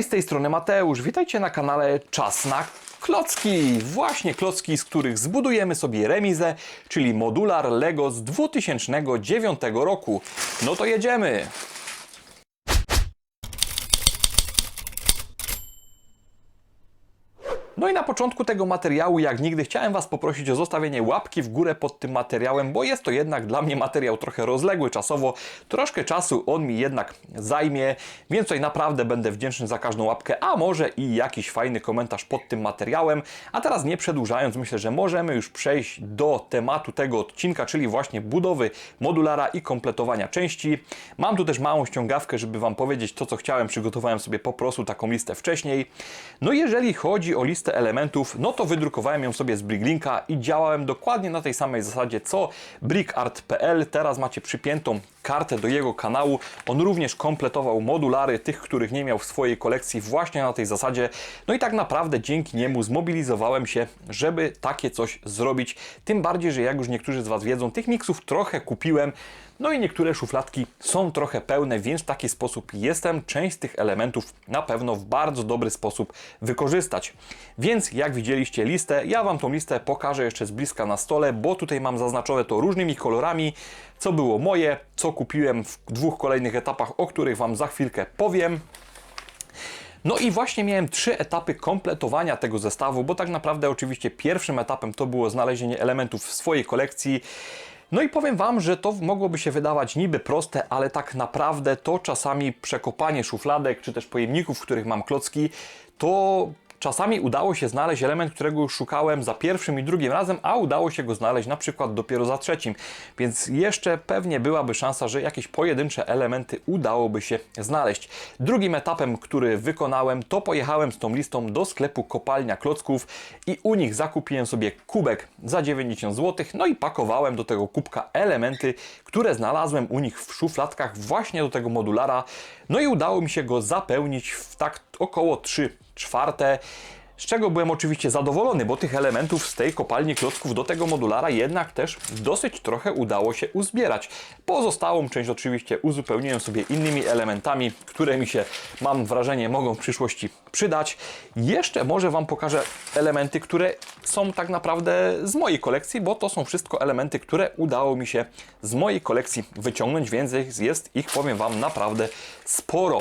Z tej strony Mateusz. Witajcie na kanale Czas na klocki. Właśnie klocki, z których zbudujemy sobie remizę, czyli modular Lego z 2009 roku. No to jedziemy. No i na początku tego materiału, jak nigdy, chciałem Was poprosić o zostawienie łapki w górę pod tym materiałem, bo jest to jednak dla mnie materiał trochę rozległy czasowo. Troszkę czasu on mi jednak zajmie, więc tutaj naprawdę będę wdzięczny za każdą łapkę, a może i jakiś fajny komentarz pod tym materiałem. A teraz nie przedłużając, myślę, że możemy już przejść do tematu tego odcinka, czyli właśnie budowy modulara i kompletowania części. Mam tu też małą ściągawkę, żeby Wam powiedzieć to, co chciałem. Przygotowałem sobie po prostu taką listę wcześniej. No jeżeli chodzi o listę elementów, no to wydrukowałem ją sobie z Bricklinka i działałem dokładnie na tej samej zasadzie co brickart.pl. Teraz macie przypiętą kartę do jego kanału. On również kompletował modulary tych, których nie miał w swojej kolekcji właśnie na tej zasadzie. No i tak naprawdę dzięki niemu zmobilizowałem się, żeby takie coś zrobić. Tym bardziej, że jak już niektórzy z Was wiedzą, tych miksów trochę kupiłem. No i niektóre szufladki są trochę pełne, więc w taki sposób jestem część z tych elementów na pewno w bardzo dobry sposób wykorzystać. Więc jak widzieliście listę, ja Wam tą listę pokażę jeszcze z bliska na stole, bo tutaj mam zaznaczone to różnymi kolorami, co było moje, co kupiłem w dwóch kolejnych etapach, o których Wam za chwilkę powiem. No i właśnie miałem trzy etapy kompletowania tego zestawu, bo tak naprawdę oczywiście pierwszym etapem to było znalezienie elementów w swojej kolekcji. No i powiem Wam, że to mogłoby się wydawać niby proste, ale tak naprawdę to czasami przekopanie szufladek czy też pojemników, w których mam klocki, to Czasami udało się znaleźć element, którego szukałem za pierwszym i drugim razem, a udało się go znaleźć na przykład dopiero za trzecim. Więc jeszcze pewnie byłaby szansa, że jakieś pojedyncze elementy udałoby się znaleźć. Drugim etapem, który wykonałem, to pojechałem z tą listą do sklepu Kopalnia Klocków i u nich zakupiłem sobie kubek za 90 zł. No i pakowałem do tego kubka elementy, które znalazłem u nich w szufladkach właśnie do tego modulara. No i udało mi się go zapełnić w tak około 3 czwarte. Z czego byłem oczywiście zadowolony, bo tych elementów z tej kopalni klocków do tego modulara jednak też dosyć trochę udało się uzbierać. Pozostałą część oczywiście uzupełniłem sobie innymi elementami, które mi się, mam wrażenie, mogą w przyszłości przydać. Jeszcze może Wam pokażę elementy, które są tak naprawdę z mojej kolekcji, bo to są wszystko elementy, które udało mi się z mojej kolekcji wyciągnąć, więc jest ich, powiem Wam, naprawdę sporo.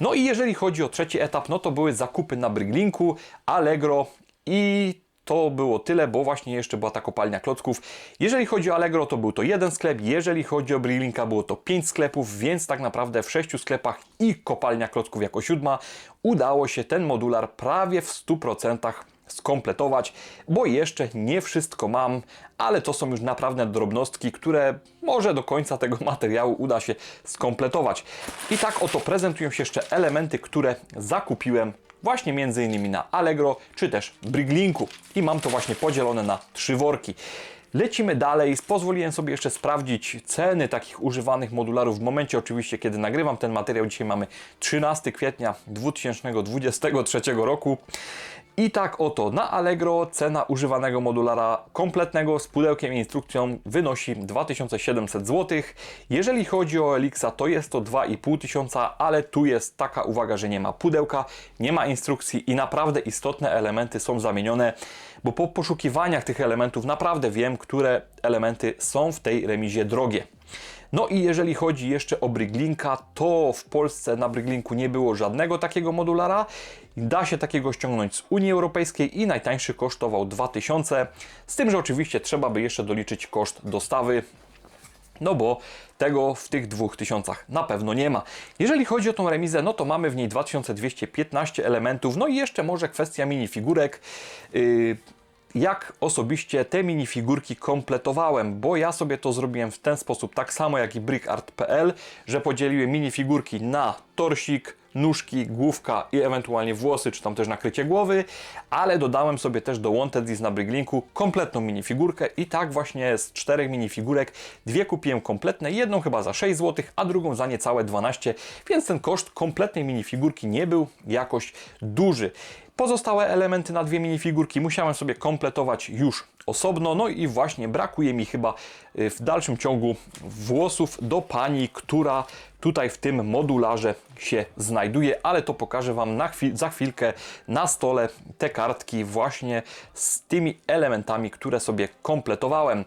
No i jeżeli chodzi o trzeci etap, no to były zakupy na Bryglinku, Allegro i to było tyle, bo właśnie jeszcze była ta kopalnia klocków. Jeżeli chodzi o Allegro, to był to jeden sklep, jeżeli chodzi o Brillinka, było to pięć sklepów, więc tak naprawdę w sześciu sklepach i kopalnia klocków jako siódma udało się ten modular prawie w 100% skompletować, bo jeszcze nie wszystko mam, ale to są już naprawdę drobnostki, które może do końca tego materiału uda się skompletować. I tak oto prezentują się jeszcze elementy, które zakupiłem właśnie między innymi na Allegro czy też Briglinku i mam to właśnie podzielone na trzy worki. Lecimy dalej. Pozwoliłem sobie jeszcze sprawdzić ceny takich używanych modularów w momencie oczywiście, kiedy nagrywam ten materiał. Dzisiaj mamy 13 kwietnia 2023 roku. I tak oto na Allegro cena używanego modulara kompletnego z pudełkiem i instrukcją wynosi 2700 zł. Jeżeli chodzi o Elixa to jest to 2500, ale tu jest taka uwaga, że nie ma pudełka, nie ma instrukcji i naprawdę istotne elementy są zamienione, bo po poszukiwaniach tych elementów naprawdę wiem, które elementy są w tej remizie drogie. No i jeżeli chodzi jeszcze o Briglinka, to w Polsce na Briglinku nie było żadnego takiego modulara. Da się takiego ściągnąć z Unii Europejskiej i najtańszy kosztował 2000, z tym, że oczywiście trzeba by jeszcze doliczyć koszt dostawy, no bo tego w tych 2000 na pewno nie ma. Jeżeli chodzi o tą remizę, no to mamy w niej 2215 elementów, no i jeszcze może kwestia minifigurek. Yy, jak osobiście te minifigurki kompletowałem, bo ja sobie to zrobiłem w ten sposób, tak samo jak i brickart.pl, że podzieliłem minifigurki na torsik, nóżki, główka i ewentualnie włosy, czy tam też nakrycie głowy, ale dodałem sobie też do Wanted List na Bricklinku kompletną minifigurkę i tak właśnie z czterech minifigurek dwie kupiłem kompletne, jedną chyba za 6 zł, a drugą za niecałe 12, więc ten koszt kompletnej minifigurki nie był jakoś duży. Pozostałe elementy na dwie minifigurki musiałem sobie kompletować już osobno. No i właśnie brakuje mi chyba y, w dalszym ciągu włosów do pani, która tutaj w tym modularze się znajduje, ale to pokażę Wam chwil, za chwilkę na stole te kartki właśnie z tymi elementami, które sobie kompletowałem.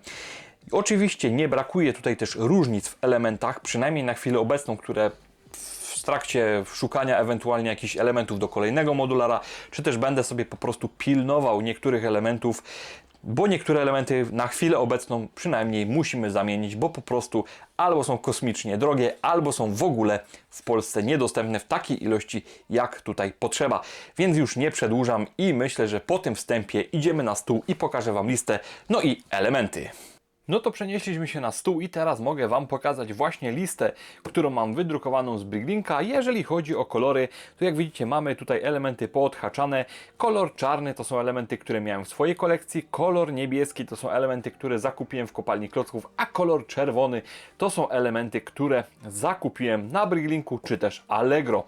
Oczywiście nie brakuje tutaj też różnic w elementach, przynajmniej na chwilę obecną, które trakcie szukania ewentualnie jakichś elementów do kolejnego modulara, czy też będę sobie po prostu pilnował niektórych elementów, bo niektóre elementy na chwilę obecną przynajmniej musimy zamienić, bo po prostu albo są kosmicznie drogie, albo są w ogóle w Polsce niedostępne w takiej ilości, jak tutaj potrzeba. Więc już nie przedłużam i myślę, że po tym wstępie idziemy na stół i pokażę Wam listę, no i elementy. No to przenieśliśmy się na stół i teraz mogę Wam pokazać właśnie listę, którą mam wydrukowaną z Briglinka. Jeżeli chodzi o kolory, to jak widzicie mamy tutaj elementy poodhaczane. Kolor czarny to są elementy, które miałem w swojej kolekcji, kolor niebieski to są elementy, które zakupiłem w kopalni klocków, a kolor czerwony to są elementy, które zakupiłem na Briglinku czy też Allegro.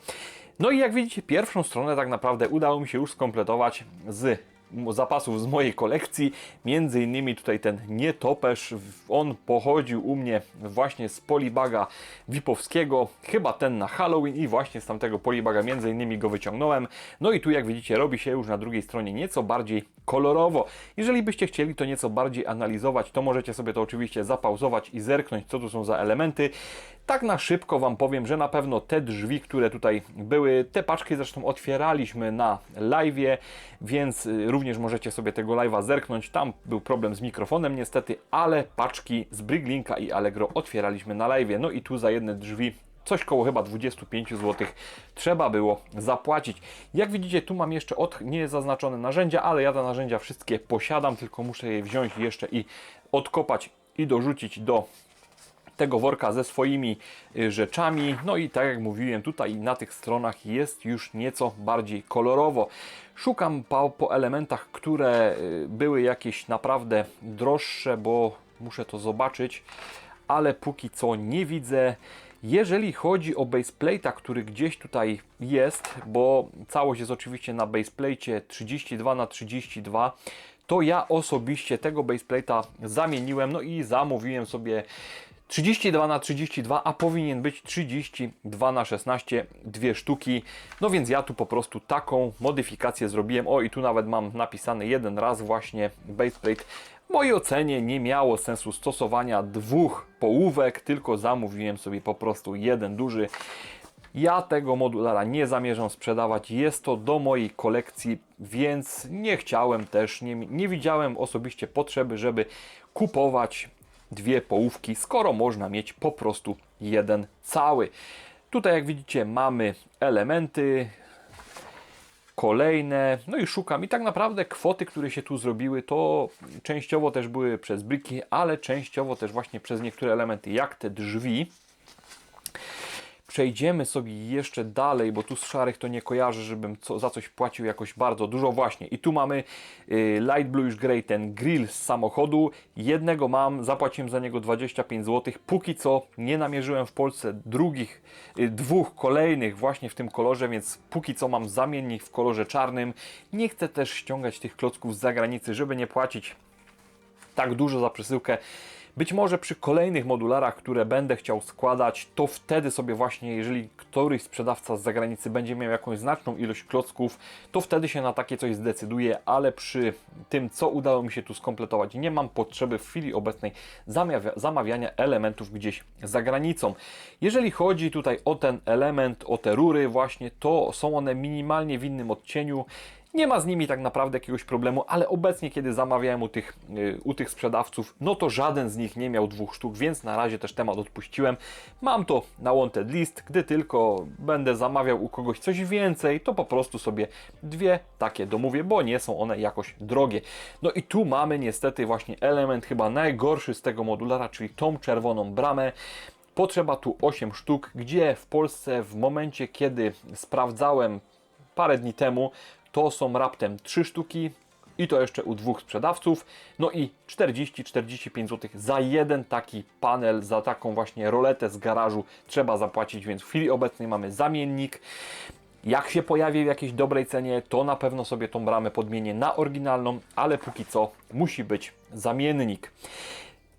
No i jak widzicie, pierwszą stronę tak naprawdę udało mi się już skompletować z zapasów z mojej kolekcji. Między innymi tutaj ten nietoperz, on pochodził u mnie właśnie z polibaga Wipowskiego, chyba ten na Halloween i właśnie z tamtego polibaga między innymi go wyciągnąłem. No i tu jak widzicie robi się już na drugiej stronie nieco bardziej kolorowo. Jeżeli byście chcieli to nieco bardziej analizować, to możecie sobie to oczywiście zapauzować i zerknąć co tu są za elementy. Tak na szybko Wam powiem, że na pewno te drzwi, które tutaj były, te paczki zresztą otwieraliśmy na live, więc y, również możecie sobie tego live'a zerknąć. Tam był problem z mikrofonem niestety, ale paczki z Briglinka i Allegro otwieraliśmy na live. No i tu za jedne drzwi coś koło chyba 25 zł trzeba było zapłacić. Jak widzicie, tu mam jeszcze od niezaznaczone narzędzia, ale ja te narzędzia wszystkie posiadam, tylko muszę je wziąć jeszcze i odkopać i dorzucić do tego worka ze swoimi y, rzeczami. No i tak jak mówiłem, tutaj na tych stronach jest już nieco bardziej kolorowo. Szukam po, po elementach, które y, były jakieś naprawdę droższe, bo muszę to zobaczyć, ale póki co nie widzę. Jeżeli chodzi o baseplate'a, który gdzieś tutaj jest, bo całość jest oczywiście na baseplate 32 na 32 to ja osobiście tego baseplate'a zamieniłem, no i zamówiłem sobie 32 na 32, a powinien być 32 na 16, dwie sztuki. No więc ja tu po prostu taką modyfikację zrobiłem. O i tu nawet mam napisany jeden raz właśnie baseplate. W mojej ocenie nie miało sensu stosowania dwóch połówek, tylko zamówiłem sobie po prostu jeden duży. Ja tego modulara nie zamierzam sprzedawać, jest to do mojej kolekcji, więc nie chciałem też, nie, nie widziałem osobiście potrzeby, żeby kupować dwie połówki, skoro można mieć po prostu jeden cały. Tutaj jak widzicie mamy elementy kolejne, no i szukam. I tak naprawdę kwoty, które się tu zrobiły, to częściowo też były przez briki, ale częściowo też właśnie przez niektóre elementy, jak te drzwi, przejdziemy sobie jeszcze dalej, bo tu z szarych to nie kojarzę, żebym co, za coś płacił jakoś bardzo dużo właśnie. I tu mamy y, Light Bluish Grey, ten grill z samochodu. Jednego mam, zapłaciłem za niego 25 zł. Póki co nie namierzyłem w Polsce drugich, y, dwóch kolejnych właśnie w tym kolorze, więc póki co mam zamiennik w kolorze czarnym. Nie chcę też ściągać tych klocków z zagranicy, żeby nie płacić tak dużo za przesyłkę. Być może przy kolejnych modularach, które będę chciał składać, to wtedy sobie właśnie, jeżeli któryś sprzedawca z zagranicy będzie miał jakąś znaczną ilość klocków, to wtedy się na takie coś zdecyduje, ale przy tym, co udało mi się tu skompletować, nie mam potrzeby w chwili obecnej zamawiania elementów gdzieś za granicą. Jeżeli chodzi tutaj o ten element, o te rury właśnie, to są one minimalnie w innym odcieniu. Nie ma z nimi tak naprawdę jakiegoś problemu, ale obecnie, kiedy zamawiałem u tych, yy, u tych sprzedawców, no to żaden z nich nie miał dwóch sztuk, więc na razie też temat odpuściłem. Mam to na wanted list, gdy tylko będę zamawiał u kogoś coś więcej, to po prostu sobie dwie takie domówię, bo nie są one jakoś drogie. No i tu mamy niestety właśnie element chyba najgorszy z tego modulara, czyli tą czerwoną bramę. Potrzeba tu 8 sztuk, gdzie w Polsce w momencie, kiedy sprawdzałem parę dni temu, to są raptem 3 sztuki i to jeszcze u dwóch sprzedawców. No i 40-45 zł za jeden taki panel, za taką właśnie roletę z garażu trzeba zapłacić, więc w chwili obecnej mamy zamiennik. Jak się pojawi w jakiejś dobrej cenie, to na pewno sobie tą bramę podmienię na oryginalną, ale póki co musi być zamiennik.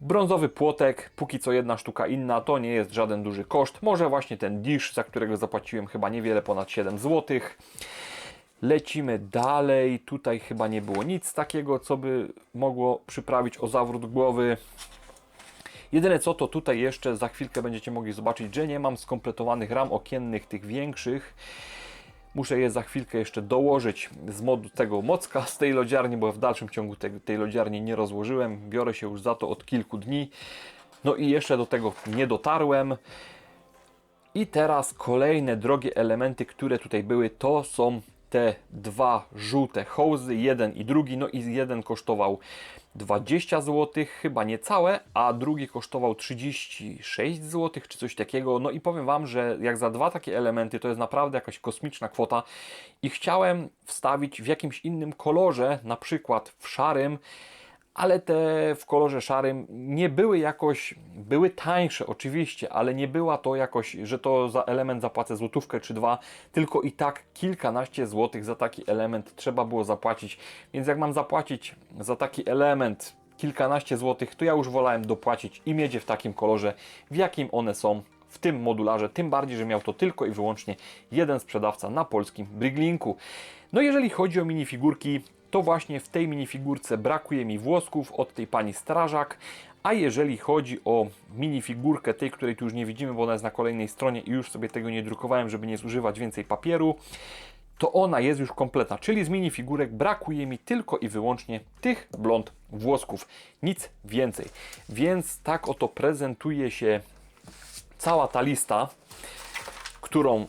Brązowy płotek, póki co jedna sztuka inna, to nie jest żaden duży koszt. Może właśnie ten dish, za którego zapłaciłem chyba niewiele ponad 7 zł. Lecimy dalej. Tutaj chyba nie było nic takiego, co by mogło przyprawić o zawrót głowy. Jedyne co to tutaj jeszcze za chwilkę będziecie mogli zobaczyć, że nie mam skompletowanych ram okiennych tych większych. Muszę je za chwilkę jeszcze dołożyć z modu tego mocka z tej lodziarni, bo w dalszym ciągu te, tej lodziarni nie rozłożyłem. Biorę się już za to od kilku dni. No i jeszcze do tego nie dotarłem. I teraz kolejne drogie elementy, które tutaj były, to są te dwa żółte hołzy, jeden i drugi. No i jeden kosztował 20 zł, chyba niecałe, a drugi kosztował 36 zł czy coś takiego. No i powiem Wam, że jak za dwa takie elementy to jest naprawdę jakaś kosmiczna kwota i chciałem wstawić w jakimś innym kolorze, na przykład w szarym, ale te w kolorze szarym nie były jakoś, były tańsze oczywiście, ale nie była to jakoś, że to za element zapłacę złotówkę czy dwa, tylko i tak kilkanaście złotych za taki element trzeba było zapłacić, więc jak mam zapłacić za taki element kilkanaście złotych, to ja już wolałem dopłacić i miedzie w takim kolorze, w jakim one są w tym modularze, tym bardziej, że miał to tylko i wyłącznie jeden sprzedawca na polskim Briglinku. No jeżeli chodzi o minifigurki, to właśnie w tej minifigurce brakuje mi włosków od tej pani strażak, a jeżeli chodzi o minifigurkę tej, której tu już nie widzimy, bo ona jest na kolejnej stronie i już sobie tego nie drukowałem, żeby nie zużywać więcej papieru, to ona jest już kompletna, czyli z minifigurek brakuje mi tylko i wyłącznie tych blond włosków, nic więcej. Więc tak oto prezentuje się cała ta lista, którą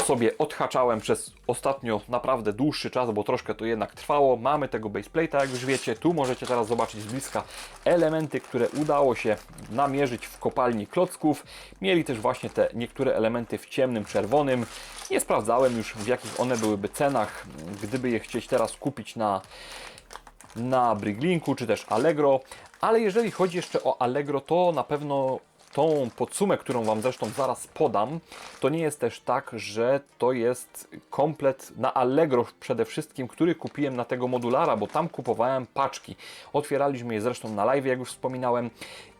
sobie odhaczałem przez ostatnio naprawdę dłuższy czas, bo troszkę to jednak trwało. Mamy tego baseplate'a, jak już wiecie. Tu możecie teraz zobaczyć z bliska elementy, które udało się namierzyć w kopalni klocków. Mieli też właśnie te niektóre elementy w ciemnym, czerwonym. Nie sprawdzałem już w jakich one byłyby cenach, gdyby je chcieć teraz kupić na na Briglinku czy też Allegro, ale jeżeli chodzi jeszcze o Allegro, to na pewno tą podsumę, którą Wam zresztą zaraz podam, to nie jest też tak, że to jest komplet na Allegro przede wszystkim, który kupiłem na tego modulara, bo tam kupowałem paczki. Otwieraliśmy je zresztą na live, jak już wspominałem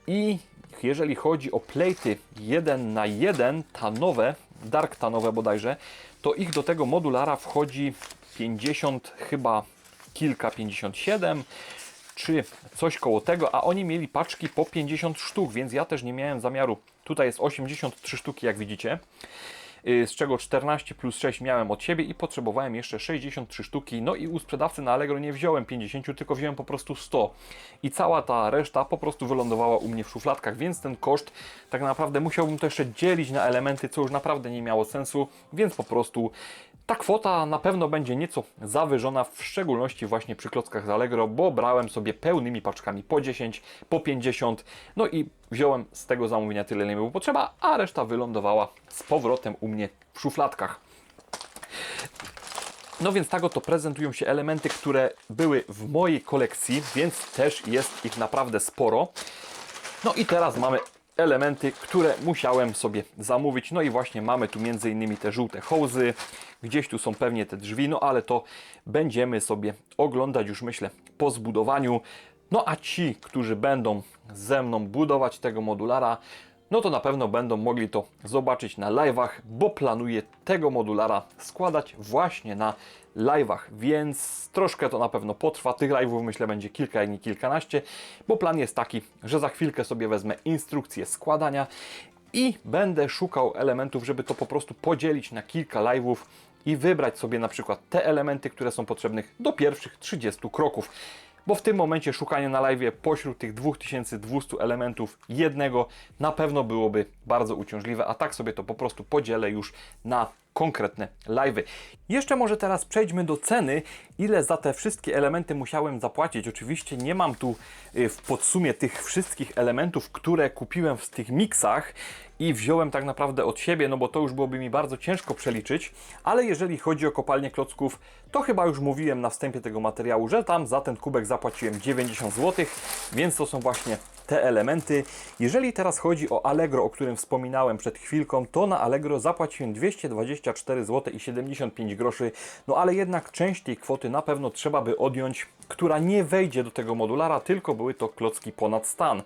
i jeżeli chodzi o plejty 1 na 1 tanowe, dark tanowe bodajże, to ich do tego modulara wchodzi 50 chyba kilka, 57 czy coś koło tego, a oni mieli paczki po 50 sztuk, więc ja też nie miałem zamiaru. Tutaj jest 83 sztuki, jak widzicie, z czego 14 plus 6 miałem od siebie i potrzebowałem jeszcze 63 sztuki. No i u sprzedawcy na Allegro nie wziąłem 50, tylko wziąłem po prostu 100. I cała ta reszta po prostu wylądowała u mnie w szufladkach, więc ten koszt tak naprawdę musiałbym to jeszcze dzielić na elementy, co już naprawdę nie miało sensu, więc po prostu ta kwota na pewno będzie nieco zawyżona, w szczególności właśnie przy klockach z Allegro, bo brałem sobie pełnymi paczkami po 10, po 50, no i wziąłem z tego zamówienia tyle, ile mi było potrzeba, a reszta wylądowała z powrotem u mnie w szufladkach. No więc tak oto prezentują się elementy, które były w mojej kolekcji, więc też jest ich naprawdę sporo. No i teraz mamy elementy, które musiałem sobie zamówić. No i właśnie mamy tu między innymi te żółte hołzy, gdzieś tu są pewnie te drzwi, no ale to będziemy sobie oglądać już myślę po zbudowaniu. No a ci, którzy będą ze mną budować tego modulara, no to na pewno będą mogli to zobaczyć na live'ach, bo planuję tego modulara składać właśnie na live'ach, więc troszkę to na pewno potrwa. Tych live'ów myślę będzie kilka, jak nie kilkanaście, bo plan jest taki, że za chwilkę sobie wezmę instrukcję składania i będę szukał elementów, żeby to po prostu podzielić na kilka live'ów i wybrać sobie na przykład te elementy, które są potrzebne do pierwszych 30 kroków bo w tym momencie szukanie na live pośród tych 2200 elementów jednego na pewno byłoby bardzo uciążliwe, a tak sobie to po prostu podzielę już na konkretne live'y. Jeszcze może teraz przejdźmy do ceny, ile za te wszystkie elementy musiałem zapłacić. Oczywiście nie mam tu y, w podsumie tych wszystkich elementów, które kupiłem w tych miksach i wziąłem tak naprawdę od siebie, no bo to już byłoby mi bardzo ciężko przeliczyć, ale jeżeli chodzi o kopalnię klocków, to chyba już mówiłem na wstępie tego materiału, że tam za ten kubek zapłaciłem 90 zł, więc to są właśnie te elementy. Jeżeli teraz chodzi o Allegro, o którym wspominałem przed chwilką, to na Allegro zapłaciłem 220 124 zł i 75 groszy. No ale jednak część tej kwoty na pewno trzeba by odjąć, która nie wejdzie do tego modulara, tylko były to klocki ponad stan.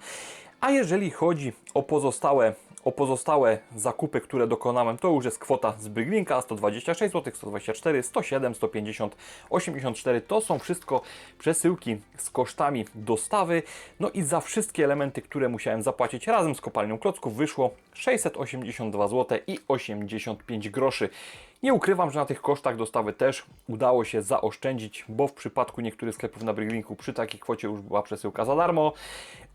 A jeżeli chodzi o pozostałe, o pozostałe zakupy, które dokonałem, to już jest kwota z Bryglinka 126 zł, 124, 107, 150, 84. To są wszystko przesyłki z kosztami dostawy. No i za wszystkie elementy, które musiałem zapłacić razem z kopalnią klocków wyszło 682 zł i 85 groszy. Nie ukrywam, że na tych kosztach dostawy też udało się zaoszczędzić, bo w przypadku niektórych sklepów na Bryglinku przy takiej kwocie już była przesyłka za darmo.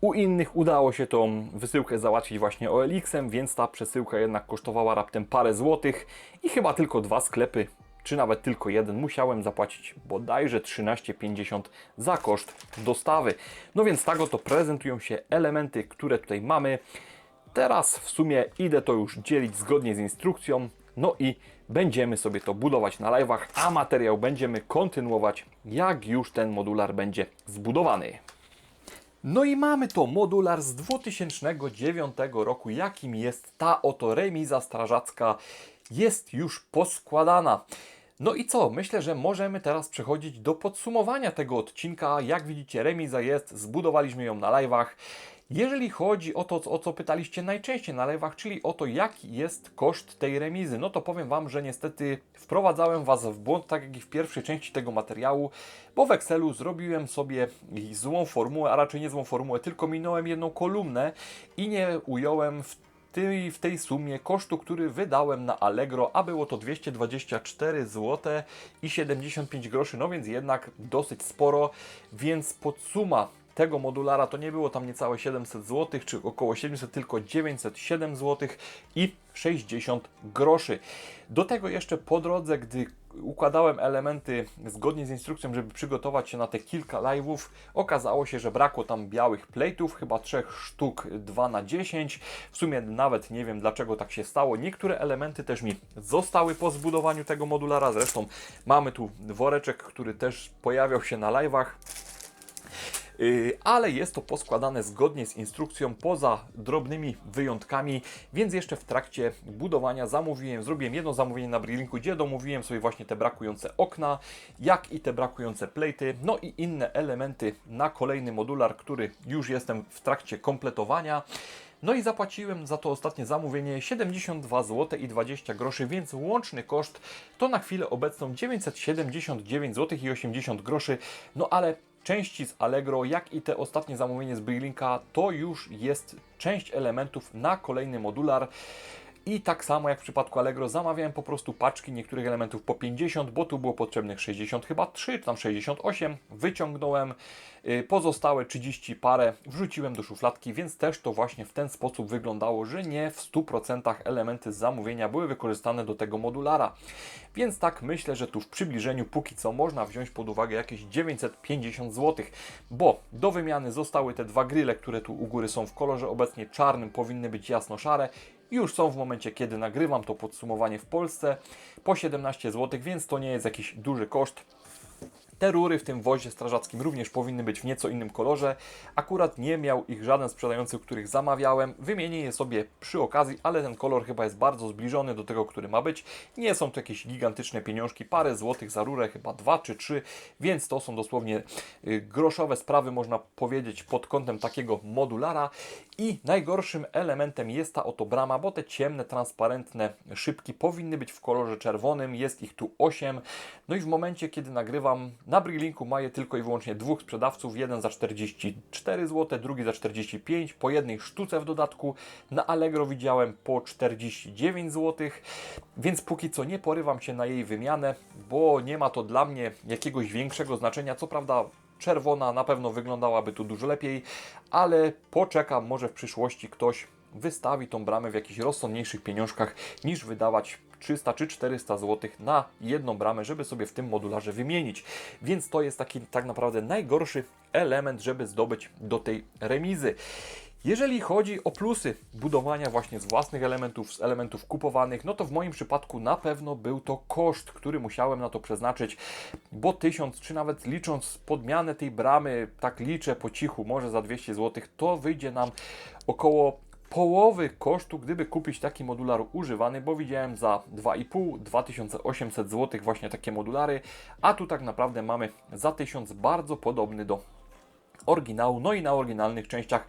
U innych udało się tą wysyłkę załatwić właśnie OLX-em, więc ta przesyłka jednak kosztowała raptem parę złotych i chyba tylko dwa sklepy czy nawet tylko jeden, musiałem zapłacić bodajże 13,50 za koszt dostawy. No więc tak oto prezentują się elementy, które tutaj mamy. Teraz w sumie idę to już dzielić zgodnie z instrukcją, no i będziemy sobie to budować na live'ach, a materiał będziemy kontynuować, jak już ten modular będzie zbudowany. No i mamy to modular z 2009 roku, jakim jest ta oto remiza strażacka. Jest już poskładana. No i co? Myślę, że możemy teraz przechodzić do podsumowania tego odcinka. Jak widzicie, remiza jest, zbudowaliśmy ją na live'ach. Jeżeli chodzi o to, o co pytaliście najczęściej na live'ach, czyli o to, jaki jest koszt tej remizy, no to powiem Wam, że niestety wprowadzałem Was w błąd, tak jak i w pierwszej części tego materiału, bo w Excelu zrobiłem sobie złą formułę, a raczej nie złą formułę, tylko minąłem jedną kolumnę i nie ująłem w tej, w tej sumie kosztu, który wydałem na Allegro, a było to 224 zł i 75 groszy, no więc jednak dosyć sporo, więc podsuma tego modulara to nie było tam niecałe 700 zł, czy około 700, tylko 907 zł i 60 groszy. Do tego jeszcze po drodze, gdy układałem elementy zgodnie z instrukcją, żeby przygotować się na te kilka live'ów, okazało się, że brakło tam białych plate'ów, chyba trzech sztuk 2 na 10 W sumie nawet nie wiem dlaczego tak się stało. Niektóre elementy też mi zostały po zbudowaniu tego modulara. Zresztą mamy tu woreczek, który też pojawiał się na live'ach. Yy, ale jest to poskładane zgodnie z instrukcją, poza drobnymi wyjątkami, więc jeszcze w trakcie budowania zamówiłem, zrobiłem jedno zamówienie na Brillinku, gdzie domówiłem sobie właśnie te brakujące okna, jak i te brakujące plejty, no i inne elementy na kolejny modular, który już jestem w trakcie kompletowania. No i zapłaciłem za to ostatnie zamówienie 72 zł i 20 groszy, więc łączny koszt to na chwilę obecną 979 zł i 80 groszy. No ale części z Allegro, jak i te ostatnie zamówienie z Brillinka, to już jest część elementów na kolejny modular. I tak samo jak w przypadku Allegro zamawiałem po prostu paczki niektórych elementów po 50, bo tu było potrzebnych 60 chyba 3, czy tam 68. Wyciągnąłem y, pozostałe 30 parę, wrzuciłem do szufladki, więc też to właśnie w ten sposób wyglądało, że nie w 100% elementy z zamówienia były wykorzystane do tego modulara. Więc tak myślę, że tu w przybliżeniu póki co można wziąć pod uwagę jakieś 950 zł, bo do wymiany zostały te dwa grille, które tu u góry są w kolorze obecnie czarnym, powinny być jasno-szare już są w momencie, kiedy nagrywam to podsumowanie w Polsce po 17 zł, więc to nie jest jakiś duży koszt. Te rury w tym wozie strażackim również powinny być w nieco innym kolorze. Akurat nie miał ich żaden sprzedający, których zamawiałem. Wymienię je sobie przy okazji, ale ten kolor chyba jest bardzo zbliżony do tego, który ma być. Nie są to jakieś gigantyczne pieniążki, parę złotych za rurę, chyba dwa czy trzy, więc to są dosłownie y, groszowe sprawy, można powiedzieć, pod kątem takiego modulara. I najgorszym elementem jest ta oto brama, bo te ciemne, transparentne szybki powinny być w kolorze czerwonym. Jest ich tu 8. No i w momencie, kiedy nagrywam na Brillinku maję tylko i wyłącznie dwóch sprzedawców, jeden za 44 zł, drugi za 45, po jednej sztuce w dodatku. Na Allegro widziałem po 49 zł, więc póki co nie porywam się na jej wymianę, bo nie ma to dla mnie jakiegoś większego znaczenia. Co prawda czerwona na pewno wyglądałaby tu dużo lepiej, ale poczekam, może w przyszłości ktoś wystawi tą bramę w jakichś rozsądniejszych pieniążkach niż wydawać 300 czy 400 zł na jedną bramę, żeby sobie w tym modularze wymienić. Więc to jest taki tak naprawdę najgorszy element, żeby zdobyć do tej remizy. Jeżeli chodzi o plusy budowania właśnie z własnych elementów, z elementów kupowanych, no to w moim przypadku na pewno był to koszt, który musiałem na to przeznaczyć, bo 1000 czy nawet licząc podmianę tej bramy, tak liczę po cichu, może za 200 zł, to wyjdzie nam około połowy kosztu, gdyby kupić taki modular używany, bo widziałem za 2,5 2800 zł właśnie takie modulary, a tu tak naprawdę mamy za 1000 bardzo podobny do oryginału, no i na oryginalnych częściach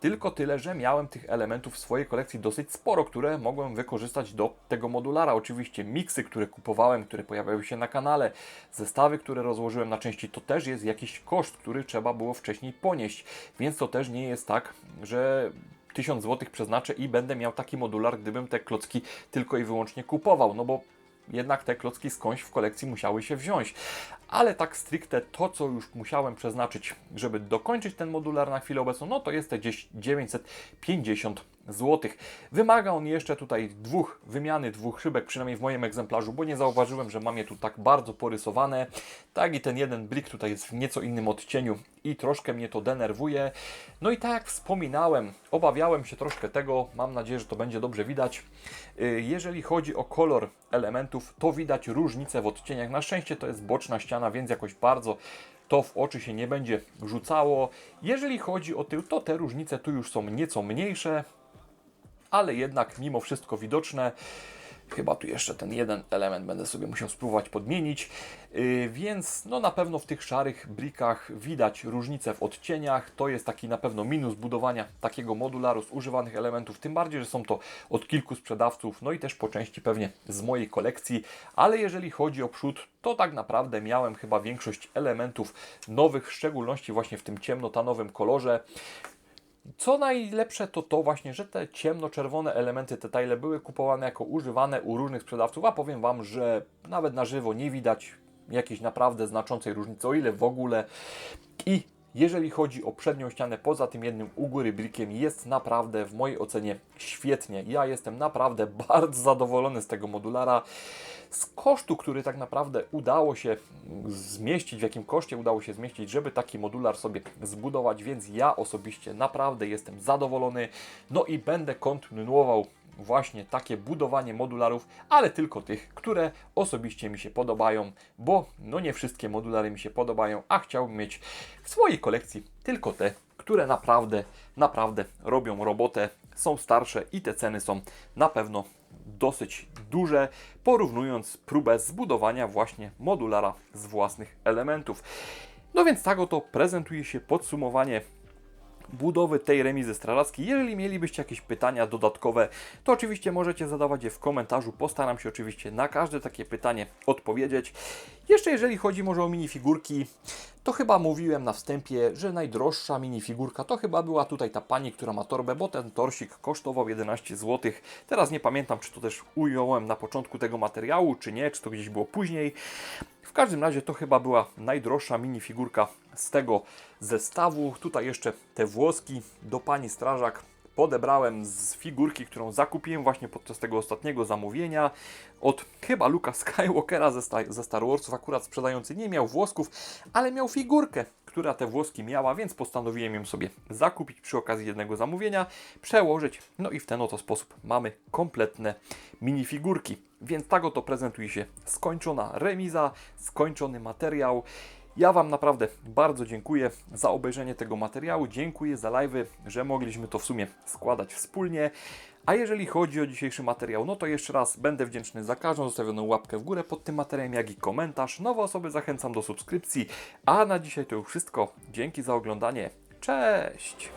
tylko tyle, że miałem tych elementów w swojej kolekcji dosyć sporo, które mogłem wykorzystać do tego modulara. Oczywiście miksy, które kupowałem, które pojawiały się na kanale, zestawy, które rozłożyłem na części, to też jest jakiś koszt, który trzeba było wcześniej ponieść, więc to też nie jest tak, że 1000 zł przeznaczę i będę miał taki modular, gdybym te klocki tylko i wyłącznie kupował, no bo jednak te klocki skądś w kolekcji musiały się wziąć. Ale tak stricte to, co już musiałem przeznaczyć, żeby dokończyć ten modular na chwilę obecną, no to jest te gdzieś 950 zł. Wymaga on jeszcze tutaj dwóch, wymiany dwóch szybek, przynajmniej w moim egzemplarzu, bo nie zauważyłem, że mam je tu tak bardzo porysowane. Tak i ten jeden blik tutaj jest w nieco innym odcieniu i troszkę mnie to denerwuje. No i tak jak wspominałem, obawiałem się troszkę tego, mam nadzieję, że to będzie dobrze widać. Y, Jeżeli chodzi o kolor elementów, to widać różnicę w odcieniach. Na szczęście to jest boczna ściana, więc jakoś bardzo to w oczy się nie będzie rzucało. Jeżeli chodzi o tył, to te różnice tu już są nieco mniejsze, ale jednak mimo wszystko widoczne. Chyba tu jeszcze ten jeden element będę sobie musiał spróbować podmienić, Yy, więc no na pewno w tych szarych blikach widać różnice w odcieniach. To jest taki na pewno minus budowania takiego modularu z używanych elementów, tym bardziej, że są to od kilku sprzedawców, no i też po części pewnie z mojej kolekcji, ale jeżeli chodzi o przód, to tak naprawdę miałem chyba większość elementów nowych, w szczególności właśnie w tym ciemnotanowym kolorze. Co najlepsze to to właśnie, że te ciemnoczerwone elementy, te tile były kupowane jako używane u różnych sprzedawców, a powiem Wam, że nawet na żywo nie widać jakiejś naprawdę znaczącej różnicy, o ile w ogóle. I jeżeli chodzi o przednią ścianę, poza tym jednym u góry blikiem, jest naprawdę w mojej ocenie świetnie. Ja jestem naprawdę bardzo zadowolony z tego modulara. Z kosztu, który tak naprawdę udało się zmieścić, w jakim koszcie udało się zmieścić, żeby taki modular sobie zbudować, więc ja osobiście naprawdę jestem zadowolony. No i będę kontynuował właśnie takie budowanie modularów, ale tylko tych, które osobiście mi się podobają, bo no nie wszystkie modulary mi się podobają, a chciałbym mieć w swojej kolekcji tylko te, które naprawdę, naprawdę robią robotę, są starsze i te ceny są na pewno dosyć duże, porównując próbę zbudowania właśnie modulara z własnych elementów. No więc tak oto prezentuje się podsumowanie budowy tej remizy strażackiej. Jeżeli mielibyście jakieś pytania dodatkowe, to oczywiście możecie zadawać je w komentarzu. Postaram się oczywiście na każde takie pytanie odpowiedzieć. Jeszcze jeżeli chodzi może o minifigurki, to chyba mówiłem na wstępie, że najdroższa minifigurka to chyba była tutaj ta pani, która ma torbę, bo ten torsik kosztował 11 zł. Teraz nie pamiętam, czy to też ująłem na początku tego materiału, czy nie, czy to gdzieś było później. W każdym razie to chyba była najdroższa minifigurka z tego zestawu. Tutaj jeszcze te włoski do pani strażak podebrałem z figurki, którą zakupiłem właśnie podczas tego ostatniego zamówienia od chyba Luka Skywalkera ze, sta- ze Star Warsów. Akurat sprzedający nie miał włosków, ale miał figurkę, która te włoski miała, więc postanowiłem ją sobie zakupić przy okazji jednego zamówienia, przełożyć, no i w ten oto sposób mamy kompletne minifigurki. Więc tak oto prezentuje się skończona remiza, skończony materiał. Ja Wam naprawdę bardzo dziękuję za obejrzenie tego materiału. Dziękuję za live'y, że mogliśmy to w sumie składać wspólnie. A jeżeli chodzi o dzisiejszy materiał, no to jeszcze raz będę wdzięczny za każdą zostawioną łapkę w górę pod tym materiałem, jak i komentarz. Nowe osoby zachęcam do subskrypcji. A na dzisiaj to już wszystko. Dzięki za oglądanie. Cześć!